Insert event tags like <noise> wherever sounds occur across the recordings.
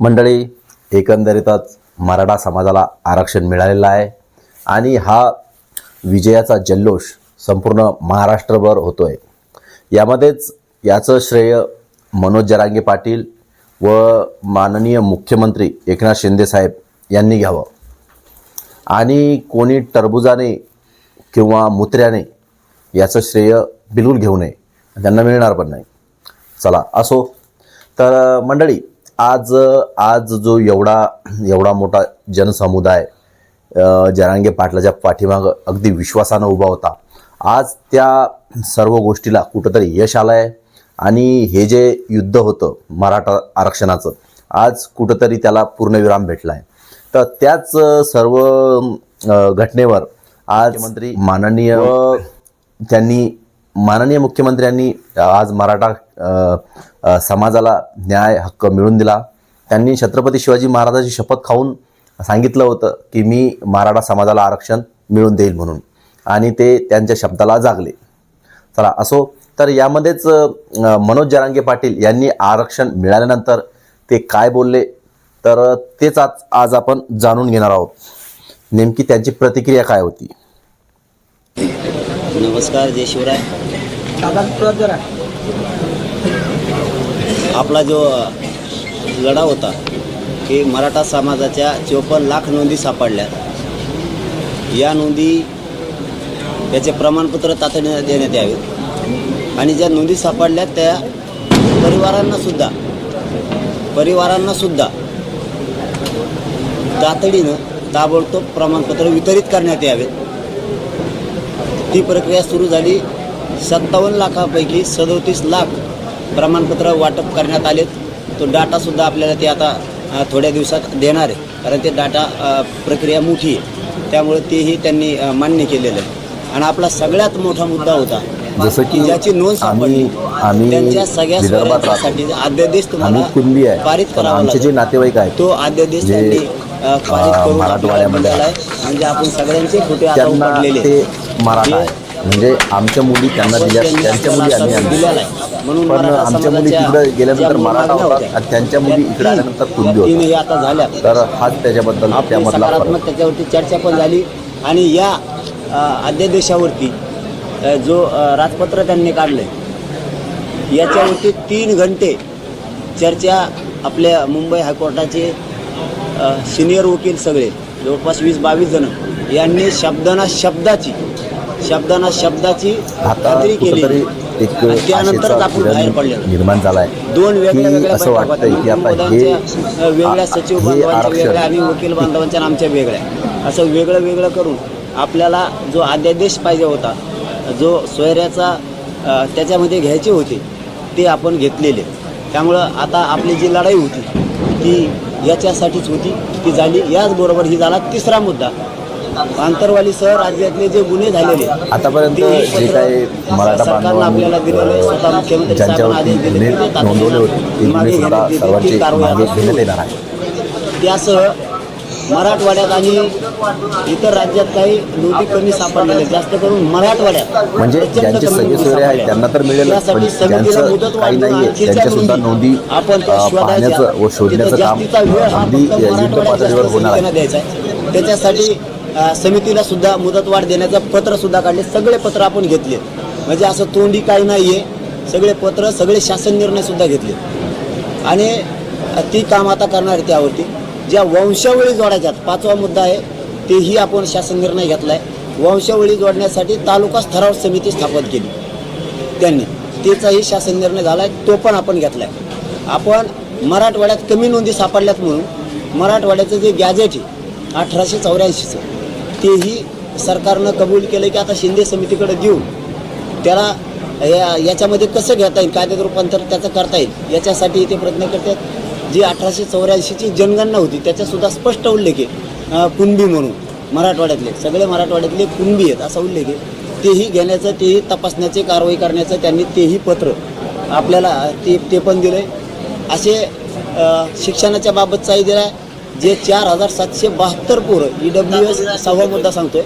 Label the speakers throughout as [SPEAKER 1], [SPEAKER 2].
[SPEAKER 1] मंडळी एकंदरीतच मराठा समाजाला आरक्षण मिळालेलं आहे आणि हा विजयाचा जल्लोष संपूर्ण महाराष्ट्रभर होतो आहे यामध्येच याचं श्रेय मनोज जरांगे पाटील व माननीय मुख्यमंत्री एकनाथ शिंदेसाहेब यांनी घ्यावं. आणि कोणी टरबुजाने किंवा मुत्र्याने याचं श्रेय बिलकुल घेऊ नये त्यांना मिळणार पण नाही. चला असो. तर मंडळी आज आज जो एवढा एवढा मोठा जनसमुदाय जरांगे पाटलाच्या पाठीमागं अगदी विश्वासानं उभा होता. आज त्या सर्व गोष्टीला कुठंतरी यश आलं आहे आणि हे जे युद्ध होतं मराठा आरक्षणाचं आज कुठंतरी त्याला पूर्णविराम भेटला आहे तर त्याच सर्व घटनेवर आज मंत्री माननीय त्यांनी माननीय मुख्यमंत्र्यांनी आज मराठा समाजाला न्याय हक्क मिळवून दिला. त्यांनी छत्रपती शिवाजी महाराजांची शपथ खाऊन सांगितलं होतं की मी मराठा समाजाला आरक्षण मिळवून देईल म्हणून. आणि ते त्यांच्या शब्दाला जागले. चला असो तर यामध्येच मनोज जरांगे पाटील यांनी आरक्षण मिळाल्यानंतर ते काय बोलले? तर तेच आज आज आपण जाणून घेणार आहोत. नेमकी त्यांची प्रतिक्रिया काय होती?
[SPEAKER 2] नमस्कार जय शिवराय. आपला जो लढा होता की मराठा समाजाच्या चोपन्न लाख नोंदी सापडल्या. या नोंदी याचे प्रमाणपत्र तातडीने देण्यात यावे. आणि ज्या नोंदी सापडल्या त्या परिवारांना सुद्धा परिवारांना सुद्धा तातडीनं ताबडतोब प्रमाणपत्र वितरित करण्यात यावेत ती प्रक्रिया सुरू झाली सत्तावन्न लाखापैकी सदोतीस लाख प्रमाणपत्र वाटप करण्यात आलेत. तो डाटासुद्धा आपल्याला ते आता थोड्या दिवसात देणार आहे. कारण ते डाटा प्रक्रिया मोठी आहे. त्यामुळे तेही त्यांनी मान्य केलेलं आहे. आणि आपला सगळ्यात मोठा मुद्दा होता
[SPEAKER 1] जसं की
[SPEAKER 2] ज्याची नोंद सापडली. त्यांच्या सगळ्या स्वराज्यासाठी अध्यादेश तुम्हाला
[SPEAKER 1] आहे.
[SPEAKER 2] पारित करावा
[SPEAKER 1] आमचे जे. नातेवाईक आहेत
[SPEAKER 2] तो अध्यादेश त्यांनी पारित करून आपल्याला आहे. म्हणजे आपण सगळ्यांचे खोटे आता उघडलेले
[SPEAKER 1] म्हणजे आमच्या मुली त्यांना दिल्या त्यांच्या मुली आम्ही
[SPEAKER 2] म्हणून
[SPEAKER 1] पण आमच्या मुली तिकडे गेल्यानंतर मराठा होतात आणि त्यांच्या मुली इकडे आल्यानंतर
[SPEAKER 2] तीनही
[SPEAKER 1] होतात तर हाच त्याच्याबद्दल त्यामधला
[SPEAKER 2] त्याच्यावरती चर्चा पण झाली आणि या अध्यादेशावरती जो राजपत्र त्यांनी काढलंय याच्यावरती तीन घंटे चर्चा आपल्या मुंबई हायकोर्टाचे सिनियर वकील सगळे जवळपास वीस बावीस जण यांनी शब्दाना शब्दाची शब्दाना शब्दाची खात्री केली.
[SPEAKER 1] एक
[SPEAKER 2] त्यानंतरच आपण बाहेर पडलेलो.
[SPEAKER 1] निर्माण झालाय.
[SPEAKER 2] दोन वेगळ्या वेगळ्या
[SPEAKER 1] असं वाटतंय की आता हे
[SPEAKER 2] वेगळ्या सचिव बांधवांच्या वेगळ्या आणि वकील बांधवांच्या आमच्या वेगळ्या. असं वेगळं वेगळं करून आपल्याला जो अध्यादेश पाहिजे होता जो सोयऱ्याचा त्याच्यामध्ये घ्यायचे होते ते आपण घेतलेले. त्यामुळं आता आपली जी लढाई होती ती याच्यासाठीच होती ती झाली. याचबरोबर ही झाला तिसरा मुद्दा. आंतरवालीसह राज्यातले जे गुन्हे झालेले
[SPEAKER 1] आतापर्यंत जे काही मराठा ज्यांच्यावरती गुन्हे नोंदवले होते ते गुन्हे सुद्धा सर्वांची मागे घेण्यात. येणार आहे
[SPEAKER 2] त्यासह मराठवाड्यात आणि इतर राज्यात काही नोंदी कमी सापडलेल्या आहेत. जास्त करून मराठवाड्यात
[SPEAKER 1] म्हणजे ज्यांचे सगळे सोयरे आहेत. त्यांना तर मिळेल ज्यांचं काही नाहीये त्यांच्या सुद्धा नोंदी
[SPEAKER 2] आपण.
[SPEAKER 1] पाहण्याचं व शोधण्याचं काम अगदी युद्ध पातळीवर होणार आहे
[SPEAKER 2] त्याच्यासाठी समितीला सुद्धा मुदतवाढ देण्याचं पत्र सुद्धा काढले. सगळे पत्र आपण घेतले. म्हणजे असं तोंडी काही आहे सगळे पत्र सगळे शासन निर्णय सुद्धा घेतले. आणि ती काम आता करणार आहे त्यावरती. ज्या वंशावळी जोडायच्यात पाचवा मुद्दा आहे तेही आपण शासन निर्णय घेतला आहे वंशावळी जोडण्यासाठी तालुका स्तरावर समिती स्थापन केली. त्यांनी. त्याचाही शासन निर्णय झाला आहे तो पण आपण घेतला आहे आपण मराठवाड्यात कमी नोंदी सापडल्यात म्हणून मराठवाड्याचं जे गॅजेट आहे अठराशे चौऱ्याऐंशीचं तेही सरकारनं कबूल केलं की आता शिंदे समितीकडे देऊन त्याला या याच्यामध्ये कसं घेता येईल कायद्यात रूपांतर त्याचं करता येईल याच्यासाठी ते प्रयत्न करतात. जी अठराशे चौऱ्याऐंशीची जनगणना होती त्याच्यासुद्धा स्पष्ट उल्लेख आहे. कुणबी म्हणून मराठवाड्यातले. सगळे मराठवाड्यातले कुणबी आहेत असा उल्लेख आहे. तेही घेण्याचं तेही तपासण्याचे कारवाई करण्याचं त्यांनी तेही पत्र आपल्याला ते ते पण दिलं आहे असे शिक्षणाच्या बाबतचाही दिला आहे जे चार हजार सातशे बहात्तर पोरं ई डब्ल्यू एस सहावा मुद्दा सांगतोय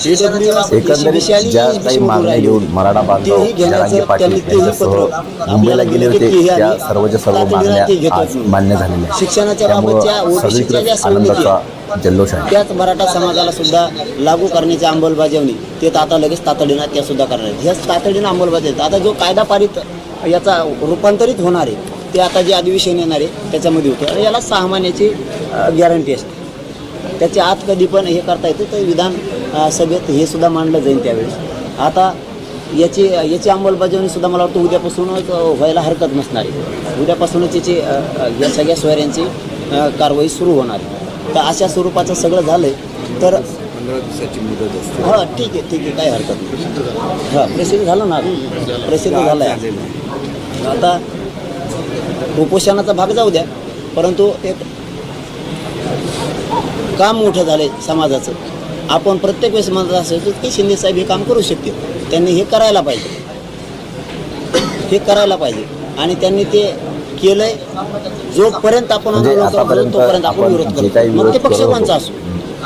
[SPEAKER 1] एकंदरीत ज्या काही मागण्या. घेऊन मराठा बांधव जरांगे पाटील यांच्यासह मुंबईला
[SPEAKER 2] आपल्याला
[SPEAKER 1] गेले होते त्या सर्वच्या सर्व मागण्या आज. मान्य झालेल्या.
[SPEAKER 2] शिक्षणाच्या बाबतच्या
[SPEAKER 1] सगळीकडे आनंदाचा जल्लोष आहे
[SPEAKER 2] त्याच मराठा समाजाला सुद्धा लागू करण्याची अंमलबजावणी ते आता लगेच तातडीनं त्या सुद्धा करणार आहेत ह्याच तातडीनं अंमलबजावणी आता जो कायदा पारित याचा रूपांतरित होणार आहे ते आता जे अधिवेशन येणार आहे त्याच्यामध्ये होतं. आणि याला सहा महिन्याची गॅरंटी असते. त्याच्या आत कधी पण हे करता येतं तर विधान सभेत हे सुद्धा मांडलं जाईल त्यावेळेस. आता याची याची अंमलबजावणी सुद्धा मला वाटतं उद्यापासूनच व्हायला हरकत नसणार आहे. उद्यापासूनच याची या सगळ्या सोयऱ्यांची कारवाई सुरू होणार आहे. तर अशा स्वरूपाचं सगळं झालं तर
[SPEAKER 3] दिवसाची मुदत असते.
[SPEAKER 2] हां ठीक आहे ठीक आहे काही हरकत नाही. हां प्रसिद्ध झालं ना? प्रसिद्ध झालं. आहे. आता उपोषणाचा भाग जाऊ द्या परंतु एक काम मोठं झालंय समाजाचं. आपण प्रत्येक वेळेस म्हणत असायचो की शिंदे साहेब हे काम करू शकतील. त्यांनी हे करायला पाहिजे. हे करायला पाहिजे. आणि त्यांनी ते केलंय जोपर्यंत आपण
[SPEAKER 1] म्हणजे
[SPEAKER 2] आंदोलन तोपर्यंत आपण विरोध करतो. मग ते
[SPEAKER 1] विरोध
[SPEAKER 2] पक्ष
[SPEAKER 1] करत
[SPEAKER 2] कोणचा
[SPEAKER 1] होतो.
[SPEAKER 2] असो.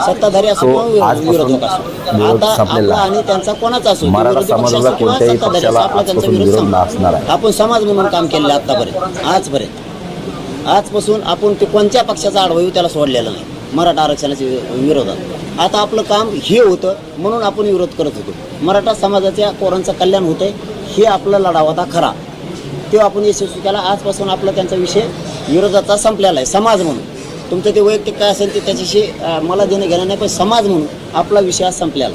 [SPEAKER 2] सत्ताधारी असो विरोधक असो? आता आपला. आणि त्यांचा कोणाचा असो?
[SPEAKER 1] मराठा
[SPEAKER 2] किंवा
[SPEAKER 1] कोणत्याही पक्षाला आजपासून
[SPEAKER 2] विरोध.
[SPEAKER 1] नसणार आहे.
[SPEAKER 2] आपण समाज म्हणून काम केलेलं आतापर्यंत आजपर्यंत. आजपासून आपण ते कोणत्या पक्षाचा आडवायू त्याला सोडलेला नाही. मराठा आरक्षणाच्या वि- विरोधात. आता आपलं काम हे होतं म्हणून आपण विरोध करत होतो. मराठा समाजाच्या पोरांचं कल्याण होतंय हे आपला लढा होता खरा. ते आपण यशस्वी केला आजपासून आपला त्यांचा विषय विरोधाचा संपलेला आहे समाज म्हणून. तुमचं ते वैयक्तिक काय असेल ते त्याच्याशी मला देणं घेणं नाही पण समाज म्हणून आपला विषय संपलेला.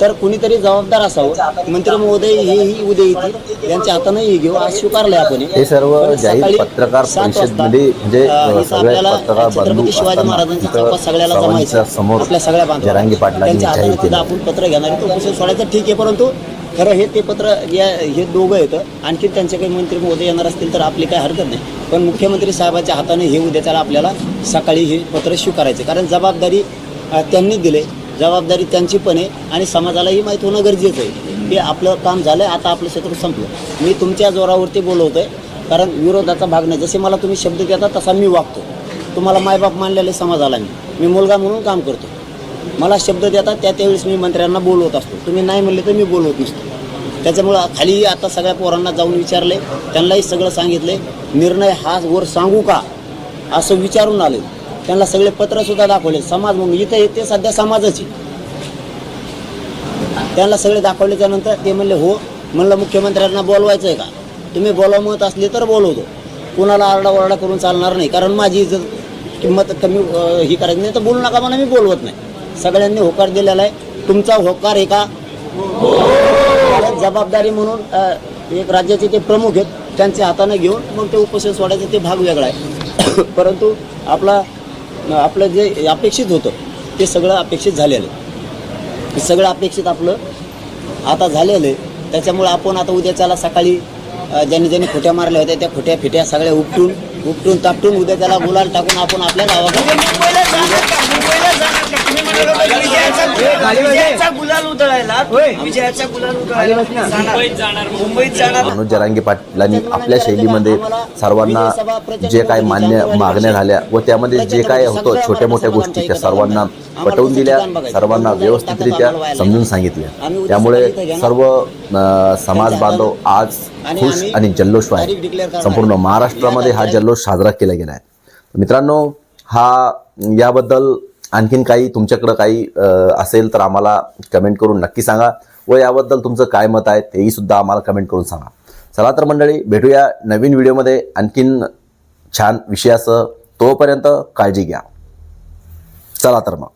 [SPEAKER 2] तर कुणीतरी जबाबदार असावं. मंत्री महोदय हेही उद्या येतील. यांच्या हातानं हे घेऊ. आज स्वीकारलंय आपण
[SPEAKER 1] हे. सर्व जाहीर पत्रकार परिषदमध्ये म्हणजे
[SPEAKER 2] आपल्याला छत्रपती शिवाजी महाराजांचा चौकात सगळ्याला जमायचं आपल्या सगळ्या
[SPEAKER 1] जाहीर
[SPEAKER 2] हाताने आपण पत्र घेणार. तो विषय सोडायचा ठीक आहे परंतु खरं हे ते पत्र या हे दोघं येतं आणखी त्यांचे काही मंत्री महोदय येणार असतील तर आपली काही हरकत नाही. पण मुख्यमंत्री साहेबाच्या हाताने हे उद्याच्याला आपल्याला सकाळी हे पत्र स्वीकारायचे. कारण जबाबदारी त्यांनी दिले. जबाबदारी त्यांची पण आहे आणि समाजालाही माहीत होणं गरजेचं आहे. की आपलं काम झालं आता आपलं क्षेत्र संपलं. मी तुमच्या जोरावरती बोलवतो आहे कारण विरोधाचा भाग नाही. जसे मला तुम्ही शब्द देता तसा मी वागतो. तुम्हाला मायबाप मानलेले समाजाला मी. मी मुलगा म्हणून काम करतो. मला शब्द देता त्या त्यावेळेस मी मंत्र्यांना बोलवत असतो. तुम्ही नाही म्हणले तर मी बोलवत नसतो. त्याच्यामुळं खाली आता सगळ्या पोरांना जाऊन विचारले त्यांनाही सगळं सांगितले निर्णय हा वर सांगू का? असं विचारून आले. त्यांना सगळे पत्र सुद्धा दाखवले. समाज म्हणून इथं येते सध्या समाजाची. त्यांना सगळे दाखवल्याच्या नंतर ते म्हणले हो म्हणलं मुख्यमंत्र्यांना बोलवायचं आहे का? तुम्ही बोलावं मत असले तर बोलवतो. कुणाला आरडाओरडा करून चालणार नाही. कारण माझी इज्जत किंमत कमी ही करायची नाही तर बोलू नका मला मी बोलवत नाही. सगळ्यांनी होकार दिलेला आहे. तुमचा होकार आहे का? जबाबदारी म्हणून एक राज्याचे ते प्रमुख आहेत त्यांच्या हाताने घेऊन मग ते उपोषण सोडायचं ते भाग वेगळा आहे. <coughs> परंतु आपला आपलं जे अपेक्षित होतं ते सगळं अपेक्षित झालेलं आहे. सगळं अपेक्षित आपलं आता झालेलं आहे. त्याच्यामुळं आपण आता उद्याच्याला सकाळी ज्यांनी ज्यांनी खोट्या मारल्या होत्या त्या खोट्या फिट्या सगळ्या उपटून उपटून तापटून उद्या त्याला गुलाल टाकून आपण आपल्या गावाकडे
[SPEAKER 4] विजयाचा गुलाल उधळायला विजयाचा गुलाल उधळायला मुंबईत जाणार
[SPEAKER 1] मनोज जरांगे पाटलांनी आपल्या शैलीमध्ये सर्वांना जे काय मान्य मागण्या झाल्या व त्यामध्ये जे काय होतं छोट्या मोठ्या गोष्टी त्या सर्वांना पटवून दिल्या सर्वांना व्यवस्थितरित्या समजून सांगितल्या. त्यामुळे सर्व समाज बांधव आज खुश आणि जल्लोष आहे. संपूर्ण महाराष्ट्रामध्ये हा जल्लोष साजरा केला गेला आहे. मित्रांनो हा याबद्दल आणखीन काही तुमच्याकडं काही असेल तर आम्हाला कमेंट करून नक्की सांगा. व याबद्दल तुमचं काय मत आहे तेही सुद्धा आम्हाला कमेंट करून सांगा. चला तर मंडळी भेटूया नवीन व्हिडिओमध्ये. आणखीन छान विषयासह तोपर्यंत काळजी घ्या. चला तर मग.